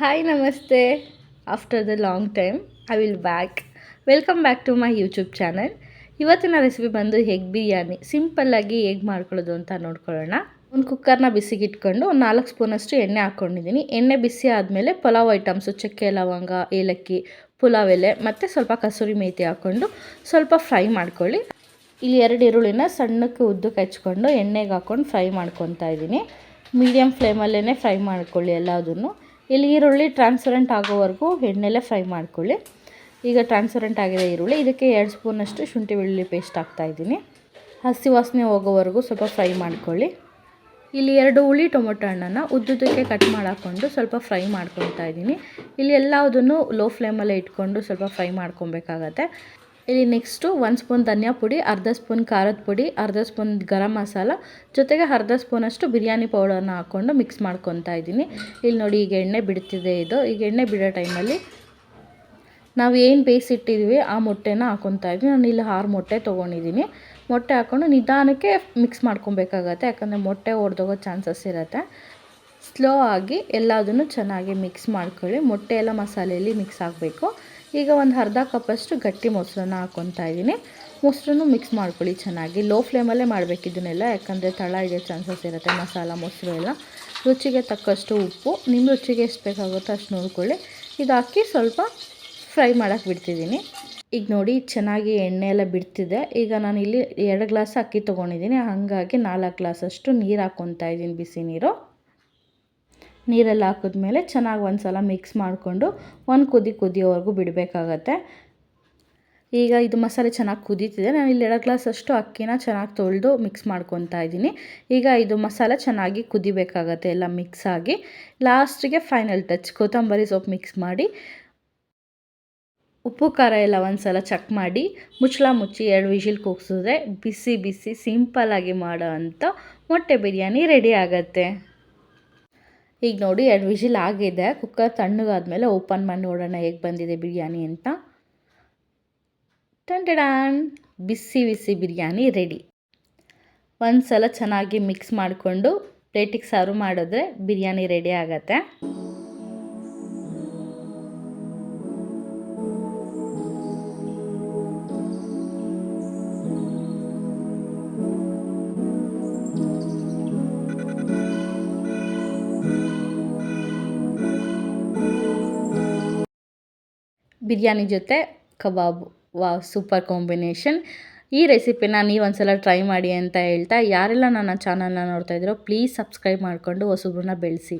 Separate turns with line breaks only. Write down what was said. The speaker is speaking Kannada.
ಹಾಯ್ ನಮಸ್ತೆ after the long time I will back welcome back to my YouTube channel ಇವತ್ತಿನ ರೆಸಿಪಿ ಬಂದು ಎಗ್ ಬಿರಿಯಾನಿ ಸಿಂಪಲ್ಲಾಗಿ ಹೇಗೆ ಮಾಡ್ಕೊಳ್ಳೋದು ಅಂತ ನೋಡ್ಕೊಳ್ಳೋಣ. ಒಂದು ಕುಕ್ಕರ್ನ ಬಿಸಿಗಿಟ್ಕೊಂಡು ಒಂದು ನಾಲ್ಕು ಸ್ಪೂನಷ್ಟು ಎಣ್ಣೆ ಹಾಕ್ಕೊಂಡಿದ್ದೀನಿ ಎಣ್ಣೆ ಬಿಸಿ ಆದಮೇಲೆ ಪಲಾವ್ ಐಟಮ್ಸು ಚಕ್ಕೆ ಲವಂಗ, ಏಲಕ್ಕಿ, ಪುಲಾವ್ ಎಲೆ, ಮತ್ತು ಸ್ವಲ್ಪ ಕಸೂರಿ ಮೇಥಿ ಹಾಕ್ಕೊಂಡು ಸ್ವಲ್ಪ ಫ್ರೈ ಮಾಡ್ಕೊಳ್ಳಿ. ಇಲ್ಲಿ ಎರಡು ಈರುಳ್ಳಿನ ಸಣ್ಣಕ್ಕೆ ಉದ್ದು ಕಚ್ಕೊಂಡು ಎಣ್ಣೆಗೆ ಹಾಕ್ಕೊಂಡು ಫ್ರೈ ಮಾಡ್ಕೊತಾ ಇದ್ದೀನಿ. ಮೀಡಿಯಮ್ ಫ್ಲೇಮಲ್ಲೇ ಫ್ರೈ ಮಾಡ್ಕೊಳ್ಳಿ ಎಲ್ಲದನ್ನು. ಇಲ್ಲಿ ಈರುಳ್ಳಿ ಟ್ರಾನ್ಸ್ಪರೆಂಟ್ ಆಗೋವರೆಗೂ ಎಣ್ಣೆಲೆ ಫ್ರೈ ಮಾಡ್ಕೊಳ್ಳಿ. ಈಗ ಟ್ರಾನ್ಸ್ಪರೆಂಟ್ ಆಗಿದೆ ಈರುಳ್ಳಿ. ಇದಕ್ಕೆ ಎರಡು ಸ್ಪೂನಷ್ಟು ಶುಂಠಿ ಬೆಳ್ಳುಳ್ಳಿ ಪೇಸ್ಟ್ ಹಾಕ್ತಾಯಿದ್ದೀನಿ ಹಸಿ ವಾಸನೆ ಹೋಗೋವರೆಗೂ ಸ್ವಲ್ಪ ಫ್ರೈ ಮಾಡ್ಕೊಳ್ಳಿ. ಇಲ್ಲಿ ಎರಡು ಹುಳಿ ಟೊಮೊಟೊ ಹಣ್ಣನ್ನು ಉದ್ದುದಕ್ಕೆ ಕಟ್ ಮಾಡಾಕೊಂಡು ಸ್ವಲ್ಪ ಫ್ರೈ ಮಾಡ್ಕೊತಾ ಇದ್ದೀನಿ. ಇಲ್ಲಿ ಎಲ್ಲದನ್ನು ಲೋ ಫ್ಲೇಮಲ್ಲೇ ಇಟ್ಕೊಂಡು ಸ್ವಲ್ಪ ಫ್ರೈ ಮಾಡ್ಕೊಬೇಕಾಗತ್ತೆ ಇಲ್ಲಿ ನೆಕ್ಸ್ಟು ಒಂದು ಸ್ಪೂನ್ ಧನಿಯಾ ಪುಡಿ, ಅರ್ಧ ಸ್ಪೂನ್ ಖಾರದ ಪುಡಿ, ಅರ್ಧ ಸ್ಪೂನ್ ಗರಂ ಮಸಾಲ, ಜೊತೆಗೆ ಅರ್ಧ ಸ್ಪೂನಷ್ಟು ಬಿರಿಯಾನಿ ಪೌಡರ್ನ ಹಾಕ್ಕೊಂಡು ಮಿಕ್ಸ್ ಮಾಡ್ಕೊತಾ ಇದ್ದೀನಿ. ಇಲ್ಲಿ ನೋಡಿ ಈಗ ಎಣ್ಣೆ ಬಿಡ್ತಿದೆ ಇದು. ಈಗ ಎಣ್ಣೆ ಬಿಡೋ ಟೈಮಲ್ಲಿ ನಾವು ಏನು ಬೇಯಿಸಿಟ್ಟಿದ್ದೀವಿ ಆ ಮೊಟ್ಟೆನ ಹಾಕೊತಾ ಇದ್ವಿ ನಾನು ಇಲ್ಲಿ ಆರು ಮೊಟ್ಟೆ ತೊಗೊಂಡಿದ್ದೀನಿ. ಮೊಟ್ಟೆ ಹಾಕ್ಕೊಂಡು ನಿಧಾನಕ್ಕೆ ಮಿಕ್ಸ್ ಮಾಡ್ಕೊಬೇಕಾಗತ್ತೆ, ಯಾಕಂದರೆ ಮೊಟ್ಟೆ ಒಡೆದೋಗೋ ಚಾನ್ಸಸ್ ಇರುತ್ತೆ. ಸ್ಲೋ ಆಗಿ ಎಲ್ಲದನ್ನು ಚೆನ್ನಾಗಿ ಮಿಕ್ಸ್ ಮಾಡ್ಕೊಳ್ಳಿ. ಮೊಟ್ಟೆ ಎಲ್ಲ ಮಸಾಲೆಯಲ್ಲಿ ಮಿಕ್ಸ್ ಆಗಬೇಕು. ಈಗ ಒಂದು ಅರ್ಧ ಕಪ್ಪಷ್ಟು ಗಟ್ಟಿ ಮೊಸರನ್ನ ಹಾಕ್ಕೊತಾ ಇದ್ದೀನಿ. ಮೊಸರನ್ನು ಮಿಕ್ಸ್ ಮಾಡ್ಕೊಳ್ಳಿ ಚೆನ್ನಾಗಿ. ಲೋ ಫ್ಲೇಮಲ್ಲೇ ಮಾಡಬೇಕು ಇದನ್ನೆಲ್ಲ, ಯಾಕಂದರೆ ತಳ ಇದೆ ಚಾನ್ಸಸ್ ಇರುತ್ತೆ, ಮಸಾಲ, ಮೊಸರು ಎಲ್ಲ. ರುಚಿಗೆ ತಕ್ಕಷ್ಟು ಉಪ್ಪು. ನಿಮ್ಮ ರುಚಿಗೆ ಎಷ್ಟು ಬೇಕಾಗುತ್ತೋ ಅಷ್ಟು ನೋಡ್ಕೊಳ್ಳಿ. ಇದು ಹಾಕಿ ಸ್ವಲ್ಪ ಫ್ರೈ ಮಾಡೋಕ್ಕೆ ಬಿಡ್ತಿದ್ದೀನಿ. ಈಗ ನೋಡಿ, ಚೆನ್ನಾಗಿ ಎಣ್ಣೆ ಎಲ್ಲ ಬಿಡ್ತಿದೆ. ಈಗ ನಾನು ಇಲ್ಲಿ ಎರಡು ಗ್ಲಾಸ್ ಅಕ್ಕಿ ತೊಗೊಂಡಿದ್ದೀನಿ. ಹಾಗಾಗಿ ನಾಲ್ಕು ಗ್ಲಾಸಷ್ಟು ನೀರು ಹಾಕ್ಕೊತಾ ಇದ್ದೀನಿ ಬಿಸಿ ನೀರು. ನೀರೆಲ್ಲ ಹಾಕಿದ್ಮೇಲೆ ಚೆನ್ನಾಗಿ ಒಂದು ಸಲ ಮಿಕ್ಸ್ ಮಾಡಿಕೊಂಡು ಒಂದು ಕುದಿ ಕುದಿಯೋವರೆಗೂ ಬಿಡಬೇಕಾಗತ್ತೆ. ಈಗ ಇದು ಮಸಾಲೆ ಚೆನ್ನಾಗಿ ಕುದೀತಿದೆ. ನಾನು ಇಲ್ಲಿ ಎರಡು ಗ್ಲಾಸಷ್ಟು ಅಕ್ಕಿನ ಚೆನ್ನಾಗಿ ತೊಳೆದು ಮಿಕ್ಸ್ ಮಾಡ್ಕೊತಾ ಇದ್ದೀನಿ. ಈಗ ಇದು ಮಸಾಲೆ ಚೆನ್ನಾಗಿ ಕುದಿಬೇಕಾಗತ್ತೆ ಎಲ್ಲ ಮಿಕ್ಸ್ ಆಗಿ. ಲಾಸ್ಟಿಗೆ ಫೈನಲ್ ಟಚ್ ಕೊತ್ತಂಬರಿ ಸೊಪ್ಪು ಮಿಕ್ಸ್ ಮಾಡಿ. ಉಪ್ಪು, ಖಾರ ಎಲ್ಲ ಒಂದು ಸಲ ಚೆಕ್ ಮಾಡಿ. ಮುಚ್ಚಳ ಮುಚ್ಚಿ ಎರಡು ವಿಷಿಲ್ ಕೂಗಿಸಿದ್ರೆ ಬಿಸಿ ಬಿಸಿ ಸಿಂಪಲ್ಲಾಗಿ ಮಾಡೋ ಅಂಥ ಮೊಟ್ಟೆ ಬಿರಿಯಾನಿ ರೆಡಿ ಆಗುತ್ತೆ. ಈಗ ನೋಡಿ ಎರಡು ವಿಷಿಲ್ ಆಗಿದೆ. ಕುಕ್ಕರ್ ತಣ್ಣಗಾದ್ಮೇಲೆ ಓಪನ್ ಮಾಡಿ ನೋಡೋಣ ಹೇಗೆ ಬಂದಿದೆ ಬಿರಿಯಾನಿ ಅಂತ. ಟಂಟಡಾನ್ ಬಿಸಿ ಬಿಸಿ ಬಿರಿಯಾನಿ ರೆಡಿ. ಒಂದು ಸಲ ಚೆನ್ನಾಗಿ ಮಿಕ್ಸ್ ಮಾಡಿಕೊಂಡು ಪ್ಲೇಟಿಗೆ ಸರ್ವ್ ಮಾಡಿದ್ರೆ ಬಿರಿಯಾನಿ ರೆಡಿ ಆಗತ್ತೆ. ಬಿರಿಯಾನಿ ಜೊತೆ ಕಬಾಬ್, ವಾ, ಸೂಪರ್ ಕಾಂಬಿನೇಷನ್. ಈ ರೆಸಿಪಿನ ನೀವು ಒಂದ್ಸಲ ಟ್ರೈ ಮಾಡಿ ಅಂತ ಹೇಳ್ತಾ, ಯಾರೆಲ್ಲ ನನ್ನ ಚಾನಲ್ನ ನೋಡ್ತಾ ಇದ್ದೀರೋ, ಪ್ಲೀಸ್ ಸಬ್ಸ್ಕ್ರೈಬ್ ಮಾಡಿಕೊಂಡು ಹೊಸಬ್ರನ್ನ ಬೆಳೆಸಿ.